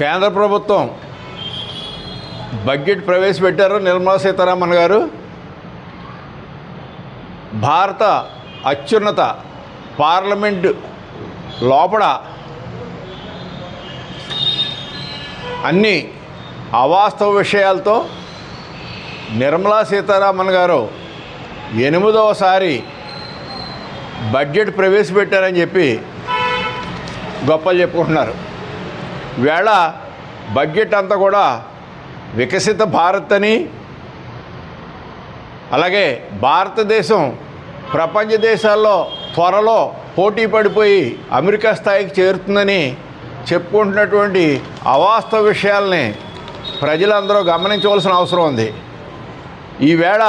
కేంద్ర ప్రభుత్వం బడ్జెట్ ప్రవేశపెట్టారు నిర్మలా సీతారామన్ గారు. భారత అత్యున్నత పార్లమెంటు లోపల అన్ని అవాస్తవ విషయాలతో నిర్మలా సీతారామన్ గారు ఎనిమిదవసారి బడ్జెట్ ప్రవేశపెట్టారని చెప్పి గొప్పలు చెప్పుకుంటున్నారు. వేళ బడ్జెట్ అంతా కూడా వికసిత భారత్ అని అలాగే భారతదేశం ప్రపంచ దేశాల్లో త్వరలో పోటీ పడిపోయి అమెరికా స్థాయికి చేరుతుందని చెప్పుకుంటున్నటువంటి అవాస్తవ విషయాల్ని ప్రజలందరూ గమనించవలసిన అవసరం ఉంది. ఈవేళ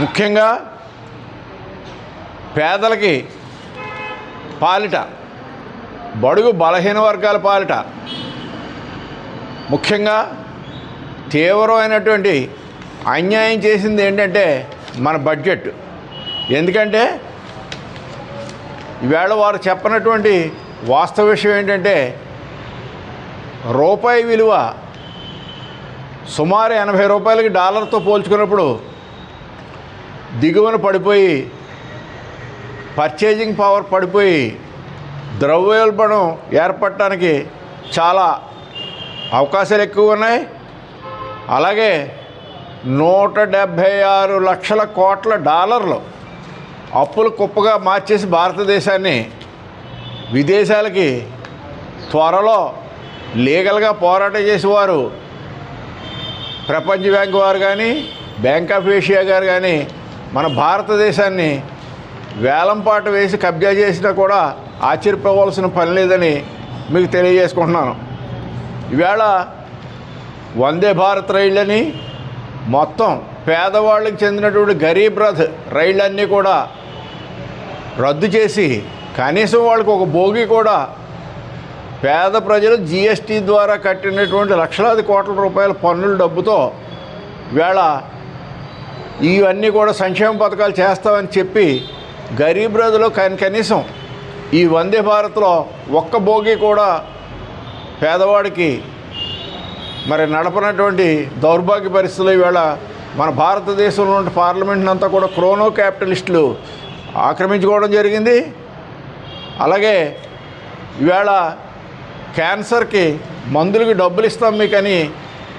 ముఖ్యంగా పేదలకి పాలిట బడుగు బలహీన వర్గాల పాలిట. ముఖ్యంగా తీవ్రమైనటువంటి అన్యాయం చేసింది ఏంటంటే మన బడ్జెట్. ఎందుకంటే ఈవేళ వారు చెప్పనటువంటి వాస్తవ విషయం ఏంటంటే రూపాయి విలువ సుమారు ఎనభై రూపాయలకి డాలర్తో పోల్చుకున్నప్పుడు దిగువన పడిపోయి పర్చేజింగ్ పవర్ పడిపోయి ద్రవ్యోల్బణం ఏర్పడటానికి చాలా అవకాశాలు ఎక్కువ ఉన్నాయి. అలాగే నూట డెబ్భై ఆరు లక్షల కోట్ల డాలర్లు అప్పులు కుప్పగా మార్చేసి భారతదేశాన్ని విదేశాలకి త్వరలో లీగల్గా పోరాటం చేసేవారు ప్రపంచ బ్యాంకు వారు కానీ బ్యాంక్ ఆఫ్ ఏషియా గారు కానీ మన భారతదేశాన్ని వేలంపాట వేసి కబ్జా చేసినా కూడా ఆశ్చర్యపోవాల్సిన పని లేదని మీకు తెలియజేసుకుంటున్నాను. ఈవేళ వందే భారత్ రైళ్ళని మొత్తం పేదవాళ్ళకి చెందినటువంటి గరీబ్ రథ్ రైళ్ళన్నీ కూడా రద్దు చేసి కనీసం వాళ్ళకి ఒక భోగి కూడా పేద ప్రజలు జిఎస్టీ ద్వారా కట్టినటువంటి లక్షలాది కోట్ల రూపాయల పన్నుల డబ్బుతో వేళ ఇవన్నీ కూడా సంక్షేమ పథకాలు చేస్తామని చెప్పి గరీబ్ రథలో కనీసం ఈ వందే భారత్లో ఒక్క భోగి కూడా పేదవాడికి మరి నడపనటువంటి దౌర్భాగ్య పరిస్థితులు ఈవేళ మన భారతదేశంలో ఉన్న అంతా కూడా క్రోనో క్యాపిటలిస్టులు ఆక్రమించుకోవడం జరిగింది. అలాగే ఈవేళ క్యాన్సర్కి మందులకి డబ్బులు ఇస్తాం మీకని